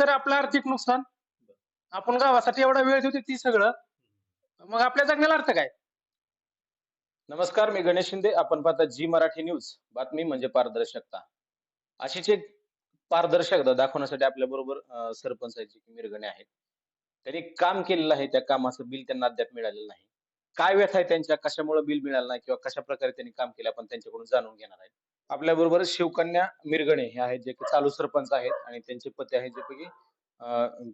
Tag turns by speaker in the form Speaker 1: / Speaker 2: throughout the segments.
Speaker 1: तर आपलं आर्थिक नुकसान. आपण गावासाठी एवढा वेळ देतो ती सगळं. मग आपल्या जगण्याला अर्थ काय?
Speaker 2: नमस्कार मी गणेश शिंदे. आपण पाहता जी मराठी न्यूज. बातमी म्हणजे पारदर्शकता. अशीच एक पारदर्शकता दाखवण्यासाठी आपल्या बरोबर सरपंच मिरगणे आहेत. त्यांनी काम केलेलं आहे. त्या कामाचं बिल त्यांना अद्याप मिळालेलं नाही. काय व्यथा आहे त्यांच्या? कशामुळे बिल मिळालं नाही? किंवा कशा प्रकारे त्यांनी काम केलं? आपण त्यांच्याकडून जाणून घेणार आहे. आपल्या बरोबर शिवकन्या मिरगणे हे आहेत जे की चालू सरपंच आहेत आणि त्यांचे पती आहेत जे पैकी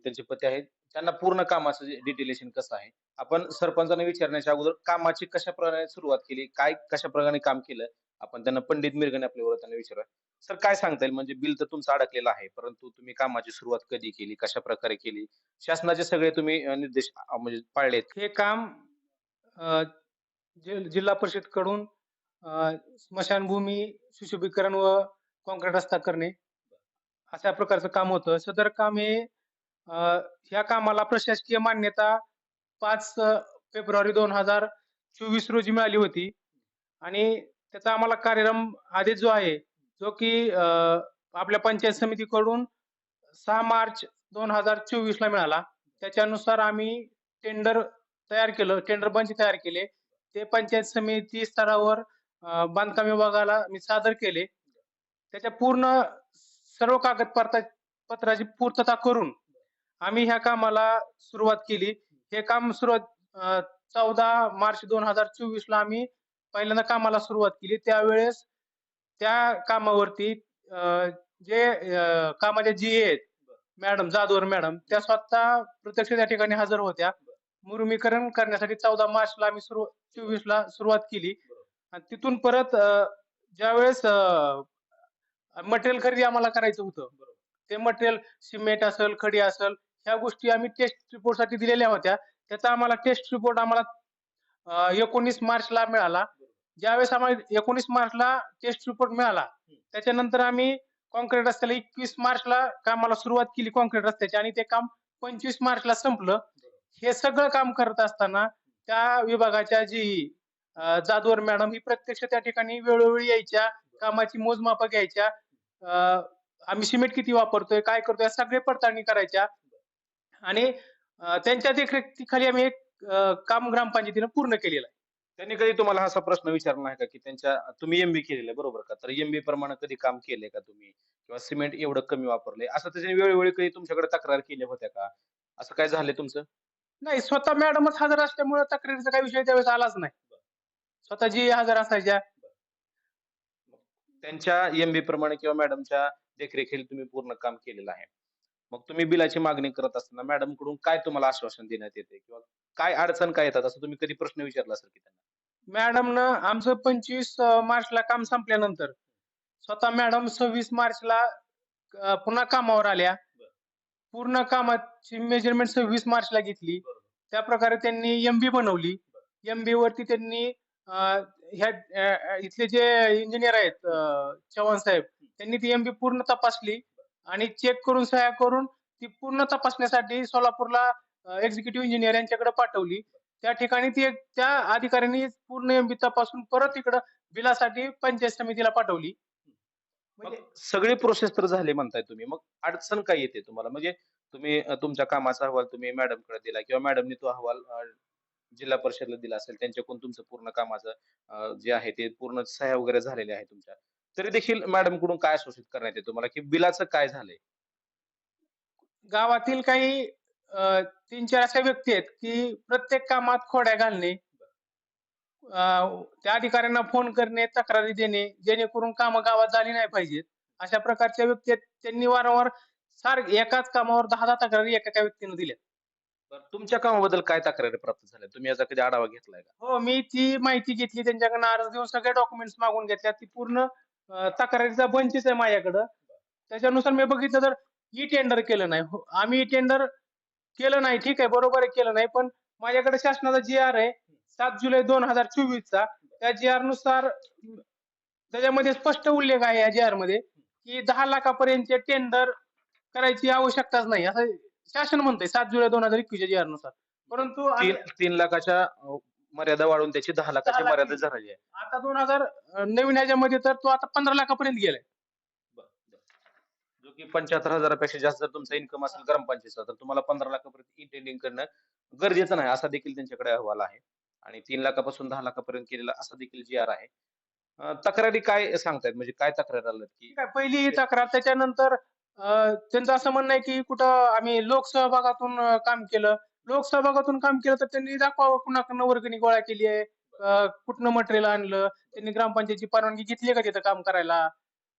Speaker 2: त्यांचे पती आहेत. त्यांना पूर्ण कामाचं डिटेलेशन कसं आहे? आपण सरपंचांना विचारण्याच्या अगोदर कामाची कशा प्रकारे सुरुवात केली? काय कशा प्रकारे काम केलं? आपण त्यांना पंडित मिरगणे आपल्याबरोबर त्यांना विचारूया. सर काय सांगता येईल? म्हणजे बिल तर तुमचं अडकलेलं आहे परंतु तुम्ही कामाची सुरुवात कधी केली? कशा प्रकारे केली? शासनाचे सगळे तुम्ही निर्देश म्हणजे पाळलेत.
Speaker 1: हे काम जिल्हा परिषदकडून स्मशानभूमी सुशोभीकरण व कॉन्क्रीट रस्ता करणे अशा प्रकारचं काम होतं. सदर काम हे ह्या कामाला प्रशासकीय मान्यता पाच फेब्रुवारी दोन हजार चोवीस रोजी मिळाली होती. आणि त्याचा आम्हाला कार्यक्रम आदेश जो आहे जो की आपल्या पंचायत समितीकडून सहा मार्च दोन हजार चोवीस ला मिळाला. त्याच्यानुसार आम्ही टेंडर तयार केलं टेंडर बंच तयार केले. ते पंचायत समिती स्तरावर बांधकाम विभागाला मी सादर केले. त्याच्या पूर्ण सर्व कागदपत्र पत्राची पूर्तता करून आम्ही ह्या कामाला सुरुवात केली. हे काम सुरुवात चौदा मार्च दोन हजार चोवीस ला आम्ही पहिल्यांदा कामाला सुरुवात केली. त्यावेळेस त्या कामावरती जे कामाचे कामाच्या जी आहेत मॅडम जाधवर मॅडम त्या स्वतः प्रत्यक्ष त्या ठिकाणी हजर होत्या. मुरुमीकरण करण्यासाठी चौदा मार्चला आम्ही सुरू चोवीस ला सुरुवात केली. आणि तिथून परत ज्या ज्यावेळेस मटेरियल खरेदी आम्हाला करायचं होतं ते मटेरियल सिमेंट असेल खडी असेल ह्या गोष्टी आम्ही टेस्ट रिपोर्टसाठी दिलेल्या होत्या. त्याचा आम्हाला टेस्ट रिपोर्ट आम्हाला एकोणीस मार्चला मिळाला. ज्यावेळेस आम्हाला एकोणीस मार्चला टेस्ट रिपोर्ट मिळाला त्याच्यानंतर आम्ही कॉन्क्रीट रस्त्याला एकवीस मार्चला कामाला सुरुवात केली कॉन्क्रीट रस्त्याची आणि ते काम पंचवीस मार्चला संपलं. हे सगळं काम करत असताना त्या विभागाच्या जी जाधवर मॅडम ही प्रत्यक्ष त्या ठिकाणी वेळोवेळी यायच्या कामाची मोजमाप घ्यायच्या. अं, आम्ही सिमेंट किती वापरतोय काय करतोय सगळे पडताळणी करायच्या. आणि त्यांच्या देखरेखीखाली आम्ही एक काम ग्रामपंचायतीनं पूर्ण केलेलं आहे.
Speaker 2: त्यांनी कधी तुम्हाला असा प्रश्न विचारला नाही का की त्यांच्या तुम्ही एमबी केलेलं आहे बरोबर का? तर एमबी प्रमाणे कधी काम केलंय का तुम्ही? किंवा सिमेंट एवढं कमी वापरले असं त्याच्या वेळोवेळी कधी तुमच्याकडे तक्रार केल्या होत्या का? असं काय झालंय तुमचं?
Speaker 1: नाही स्वतः मॅडमच हजर असल्यामुळे तक्रारीचा काही विषय त्यावेळेस आलाच नाही. स्वतः जी हजर असायच्या.
Speaker 2: त्यांच्या एमबी प्रमाणे किंवा मॅडमच्या देखरेखीला तुम्ही पूर्ण काम केलेलं आहे. मग तुम्ही बिलाची मागणी करत असताना मॅडमकडून काय तुम्हाला आश्वासन देण्यात येते? किंवा काय अडचण काय येतात? असं तुम्ही कधी प्रश्न विचारला असेल की त्यांना?
Speaker 1: मॅडमनं आमचं पंचवीस मार्चला काम संपल्यानंतर स्वतः मॅडम सव्वीस मार्चला पुन्हा कामावर आल्या. पूर्ण कामाची मेजरमेंट सव्वीस मार्चला घेतली. त्या प्रकारे त्यांनी एमबी बनवली. एमबी वरती त्यांनी ह्या इथले जे इंजिनियर आहेत चव्हाण साहेब त्यांनी ती एमबी पूर्ण तपासली आणि चेक करून सह्या करून ती पूर्ण तपासण्यासाठी सोलापूरला एक्झिक्युटिव्ह इंजिनियर यांच्याकडे पाठवली. त्या ठिकाणी ती त्या अधिकाऱ्यांनी पूर्ण एमबी तपासून परत इकडं बिलासाठी पंचायत समितीला पाठवली.
Speaker 2: म्हणजे सगळी प्रोसेस तर झाली म्हणताय तुम्ही. मग अडचण काय येते तुम्हाला? म्हणजे तुम्ही तुमच्या कामाचा अहवाल तुम्ही मॅडमकडे दिला किंवा मॅडमनी तो अहवाल जिल्हा परिषदला दिला असेल त्यांच्याकडून तुमचं पूर्ण कामाचं जे आहे ते पूर्ण सह्या वगैरे झालेले आहे तुमच्या. तरी देखील मॅडमकडून काय शोषित करण्यात येते तुम्हाला? की बिलाचं काय झालंय?
Speaker 1: गावातील काही तीन चार अशा व्यक्ती आहेत की प्रत्येक कामात खोड्या घालणे त्या अधिकाऱ्यांना फोन करणे तक्रारी देणे जेणेकरून कामं गावात झाली नाही पाहिजेत. अशा प्रकारच्या व्यक्ती आहेत. त्यांनी वारंवार सार एकाच कामावर दहा दहा तक्रारी एका एका व्यक्तीने दिल्या
Speaker 2: तुमच्या कामाबद्दल काय तक्रारी प्राप्त झाल्या? तुम्ही याचा कधी आढावा घेतलाय का?
Speaker 1: हो मी ती माहिती घेतली त्यांच्याकडनं अर्ज देऊन सगळे डॉक्युमेंट्स मागून घेतल्या. ती पूर्ण तक्रारीचा बंचीच आहे माझ्याकडं. त्याच्यानुसार मी बघितलं तर ई टेंडर केलं नाही. हो, आम्ही टेंडर केलं नाही ठीक आहे बरोबर आहे केलं नाही पण माझ्याकडे शासनाचा जी आर आहे सात जुलै दोन हजार चोवीस चा त्या जी आरनुसार त्याच्यामध्ये स्पष्ट उल्लेख आहे या जी आरमध्ये की दहा लाखापर्यंतचे टेंडर करायची आवश्यकताच नाही. असं शासन म्हणतंय सात जुलै दोन हजार एकवीस जी आरनुसार. परंतु
Speaker 2: तीन तीन लाखाच्या अं, मर्यादा वाढून त्याची दहा लाखाची
Speaker 1: लाख
Speaker 2: मर्यादा झाली आहे.
Speaker 1: आता दोन हजार नवीन ह्याच्यामध्ये तर तो आता पंधरा लाखापर्यंत गेलाय.
Speaker 2: जो की पंच्याहत्तर हजारापेक्षा जास्त जर तुमचा इन्कम असेल ग्रामपंचायतचा तर तुम्हाला पंधरा लाखापर्यंत इंटेंडिंग करणं गरजेचं नाही असा देखील त्यांच्याकडे अहवाल आहे. आणि तीन लाखापासून दहा लाखापर्यंत केलेला असा देखील जी आर आहे. अं, तक्रारी काय सांगतायत? म्हणजे काय तक्रार आल्यात की
Speaker 1: ठीक आहे पहिली ही तक्रार त्याच्यानंतर त्यांचं असं म्हणणं आहे की कुठं आम्ही लोकसहभागातून काम केलं. लोकसहभागातून काम केलं तर त्यांनी दाखवावं कुणाकडनं वर्गणी गोळा केली आहे. अं, कुठनं मटेरियल आणलं? त्यांनी ग्रामपंचायतची परवानगी घेतली का तिथं काम करायला?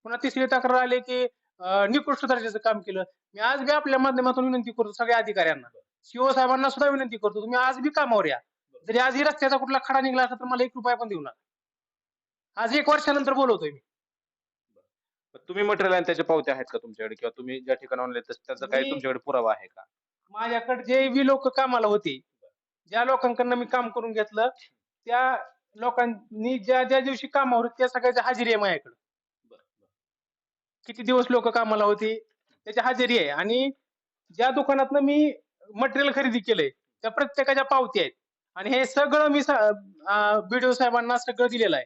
Speaker 1: पुन्हा तिसरी तक्रार आली की निकृष्ट दर्जाचं काम केलं. मी आज बी आपल्या माध्यमातून विनंती करतो सगळ्या अधिकाऱ्यांना. सीओ साहेबांना सुद्धा विनंती करतो तुम्ही आज बी कामावर या. जरी आजही रस्त्याचा कुठला खडा निघाला असला तर मला एक रुपया पण देऊ नका. आज एक वर्षानंतर बोलवतोय मी.
Speaker 2: तुम्ही मटेरियल आणि त्याच्या पावत्या आहेत का तुमच्याकडे? किंवा तुम्ही ज्या ठिकाणी आणले त्याचा काही
Speaker 1: मी-
Speaker 2: तुमच्याकडे पुरावा आहे का?
Speaker 1: माझ्याकडे जे बी लोक कामाला होते ज्या लोकांकडनं मी काम करून घेतलं त्या लोकांनी ज्या ज्या दिवशी कामावर होते त्या सगळ्याची हजेरी आहे माझ्याकडे. किती दिवस लोक कामाला होती त्याची हजेरी आहे. आणि ज्या दुकानातनं मी मटेरियल खरेदी केलंय त्या प्रत्येकाच्या पावती आहेत. आणि हे सगळं मी बीडीओ साहेबांना सगळं दिलेलं आहे.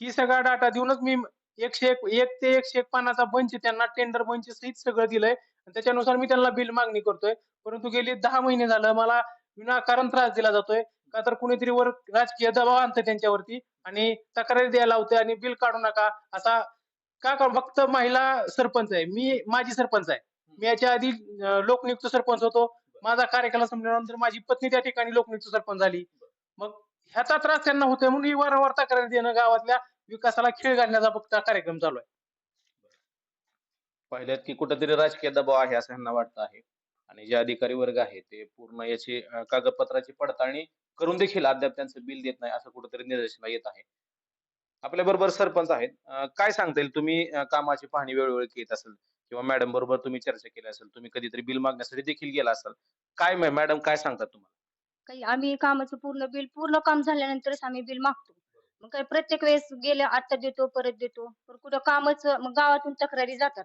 Speaker 1: ही सगळा डाटा देऊनच मी एकशे एक एक ते एकशे एक पानाचा बंच त्यांना टेंडर बंच सहित सगळं दिलंय. आणि त्याच्यानुसार मी त्यांना बिल मागणी करतोय. परंतु गेली दहा महिने झालं मला विनाकारण त्रास दिला जातोय. का तर कुणीतरी वर राजकीय दबाव आणतोय त्यांच्यावरती आणि तक्रारी द्यायला होते आणि बिल काढू नका. असा का फक्त महिला सरपंच आहे. मी माझी सरपंच आहे. मी याच्या आधी लोकनियुक्त सरपंच होतो. माझा कार्यकाल संपल्यानंतर माझी पत्नी त्या ठिकाणी लोकनियुक्त सरपंच झाली. मग ह्याचा त्रास त्यांना होतोय म्हणून ही वारंवार तक्रारी देणं गावातल्या विकासाला खीळ घालण्याचा फक्त कार्यक्रम चालू आहे.
Speaker 2: पाहिल्यात की कुठेतरी राजकीय दबाव आहे असं ह्यांना वाटतं आहे. आणि जे अधिकारी वर्ग आहे ते पूर्ण याची अं, कागदपत्राची पडताळणी करून देखील अद्याप त्यांचं बिल देत नाही असं कुठेतरी निदर्शनास येत आहे. आपल्या बरोबर सरपंच आहेत. अं, काय सांगता येईल? तुम्ही अं, कामाची पाहणी वेळोवेळी केली असेल किंवा मॅडम बरोबर तुम्ही चर्चा केली असेल तुम्ही कधीतरी बिल मागण्यासाठी देखील गेला असाल काय मॅडम काय सांगतात तुम्हाला?
Speaker 3: काही आम्ही कामाचं पूर्ण बिल पूर्ण काम झाल्यानंतरच आम्ही बिल मागतो. मग काही प्रत्येक वेळेस गेले आता देतो परत देतो. पण कुठं कामच मग गावातून तक्रारी जातात.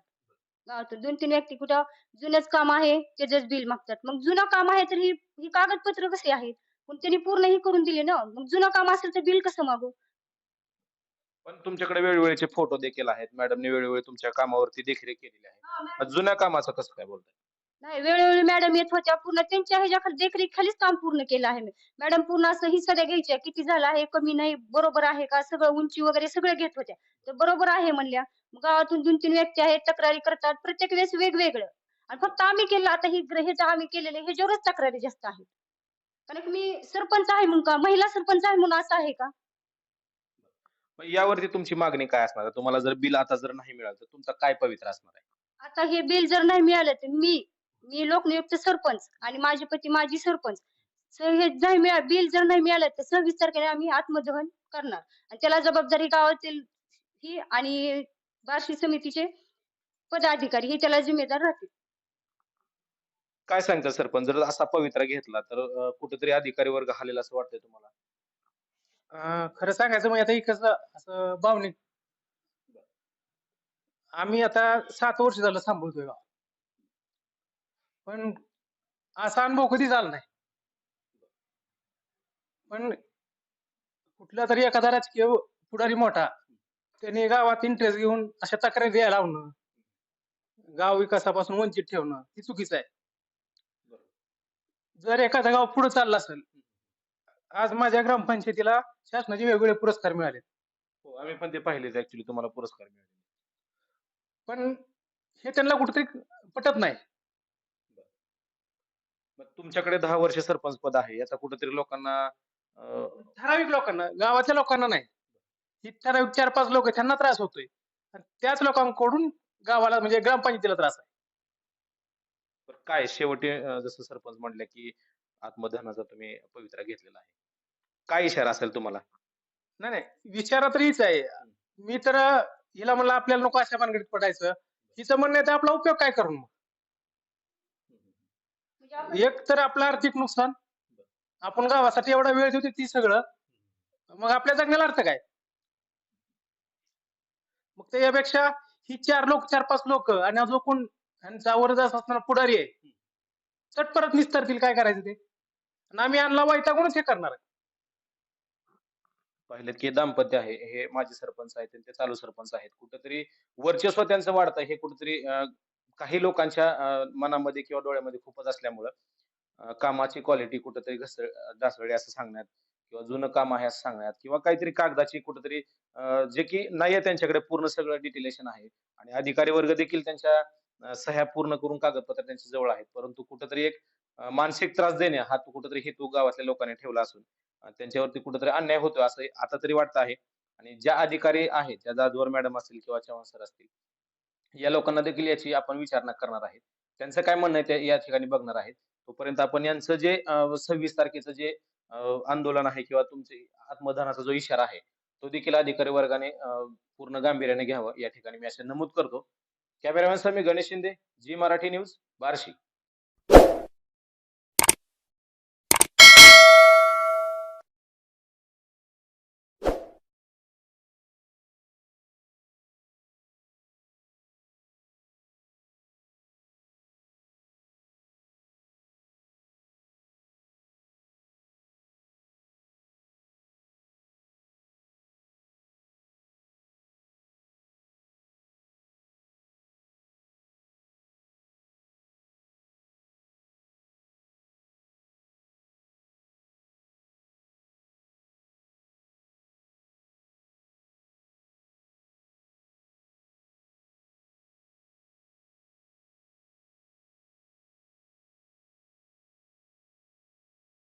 Speaker 3: गावातून दोन तीन व्यक्ती कुठं जुनच काम आहे त्याचंच बिल मागतात. मग जुनं काम आहे तर ही ही कागदपत्र कशी आहेत? पण त्यांनी पूर्ण ही करून दिली ना? मग जुनं काम असेल तर बिल कसं मागू?
Speaker 2: पण तुमच्याकडे वेळोवेळीचे फोटो देखील आहेत. मॅडमने वेळोवेळी तुमच्या कामावरती देखरेख केलेली आहे. जुन्या कामाचं कसं काय बोलताय?
Speaker 3: नाही वेळोवेळी मॅडम येत होत्या. पूर्ण त्यांच्या ह्याच्याखाली देखरेख खालीच काम पूर्ण केलं आहे मी. मॅडम पूर्ण असं ही सगळ्या घ्यायच्या किती झालं आहे कमी नाही बरोबर आहे का? सगळं उंची वगैरे सगळं घेत होत्या. तर बरोबर आहे म्हणल्या. गावातून दोन तीन व्यक्ती आहेत तक्रारी करतात. प्रत्येक वेळेस वेगवेगळं. आणि फक्त आम्ही केलं. आता ही ह्याचं आम्ही केलेलं ह्याच्यावरच तक्रारी जास्त आहेत. कारण की मी सरपंच आहे म्हणून का? महिला सरपंच आहे म्हणून असं आहे का?
Speaker 2: यावरती तुमची मागणी काय असणार? तुम्हाला जर बिल आता जर नाही मिळालं तर तुमचा काय पवित्र असणार आहे?
Speaker 3: आता हे बिल जर नाही मिळालं तर मी मी लोकनियुक्त सरपंच आणि माझे पती माजी सरपंच. तर हे जर मिळा बिल जर नाही मिळालं तर सव्वीस तारखेला आम्ही आत्मदहन करणार. आणि त्याला जबाबदारी गावातील ही आणि बार्शी समितीचे पदाधिकारी हे त्याला जिम्मेदार राहतील.
Speaker 2: काय सांगता सरपंच? जर असा पवित्रा घेतला तर कुठेतरी अधिकारी वर्ग हालेल असं वाटतंय तुम्हाला?
Speaker 1: अं, खरं सांगायचं म्हणजे आता ही कसं असं भावनिक. आम्ही आता सात वर्ष झालं सांभाळतोय गाव. पण असा अनुभव कधी झाला नाही. पण कुठला तरी एखादा राजकीय पुढारी मोठा त्याने गावात इंटरेस्ट घेऊन अशा तक्रारी द्यायला लावणं गाव विकासापासून वंचित ठेवणं ही चुकीचं आहे. जर एखादं गाव पुढे चाललं असेल आज माझ्या ग्रामपंचायतीला शासनाचे वेगवेगळे पुरस्कार मिळाले
Speaker 2: हो आम्ही पण ते पाहिलेच ऍक्च्युली तुम्हाला पुरस्कार मिळाले
Speaker 1: पण हे त्यांना कुठेतरी पटत नाही.
Speaker 2: तुमच्याकडे दहा वर्ष सरपंच पद आहे. याचा कुठेतरी लोकांना अं,
Speaker 1: ठराविक लोकांना गावातल्या लोकांना नाही. ही ठराविक चार पाच लोक त्यांना त्रास होतोय. आणि त्याच लोकांकडून गावाला म्हणजे ग्रामपंचायतीला त्रास आहे.
Speaker 2: तर काय शेवटी अं, जसं सरपंच म्हणले की आत्मदहनाचा तुम्ही पवित्रा घेतलेला आहे. काय इशारा असेल तुम्हाला?
Speaker 1: नाही नाही विचारा तर हीच आहे. मी तर हिला म्हणलं आपल्याला नको अशा भानगडीत पडायचं. हिचं म्हणणं आहे तर आपला उपयोग काय करून मग? एक तर आपलं आर्थिक नुकसान. आपण गावासाठी एवढा वेळ देतो ती सगळं. मग आपल्या जगण्याला अर्थ काय? मग त्यापेक्षा ही चार लोक चार पाच लोक आणि अजून कोण ह्यांचा वरदास असणारा पुढारी आहे. चट परत निस्तारतील काय करायचं ते? आणि आम्ही आणला वैतागूनच हे करणार आहे.
Speaker 2: पाहिलेत की दाम्पत्य आहे. हे माजी सरपंच आहेत आणि ते चालू सरपंच आहेत. कुठेतरी वर्चस्व त्यांचं वाढतं हे कुठेतरी अं, काही लोकांच्या मनामध्ये किंवा डोळ्यामध्ये खूपच असल्यामुळं कामाची क्वालिटी कुठंतरी घसर घासळली असं सांगण्यात किंवा जुनं काम आहे असं सांगण्यात किंवा काहीतरी कागदाची कुठंतरी जे की नाहीये त्यांच्याकडे पूर्ण सगळं डिटेलेशन आहे आणि अधिकारी वर्ग देखील त्यांच्या सह्या पूर्ण करून कागदपत्र त्यांच्या जवळ आहेत. परंतु कुठंतरी एक मानसिक त्रास देणे हा तो कुठेतरी हेतू गावातल्या लोकांनी ठेवला असून त्यांच्यावरती कुठंतरी अन्याय होतो असं आता तरी वाटतं आहे. आणि ज्या अधिकारी आहेत त्या जाधवर मॅडम असतील किंवा चव्हाण सर असतील या लोकांना देखील याची आपण विचारणा करणार आहे त्यांचं काय म्हणणं आहे ते या ठिकाणी बघणार आहेत. तोपर्यंत आपण यांचं जे सव्वीस तारखेचं जे आंदोलन आहे किंवा तुमचे आत्मदानाचा जो इशारा आहे तो देखील अधिकारी वर्गाने पूर्ण गांभीर्याने घ्यावा. या ठिकाणी मी असे नमूद करतो. कॅमेरामॅन सर मी गणेश शिंदे जी मराठी न्यूज बार्शी.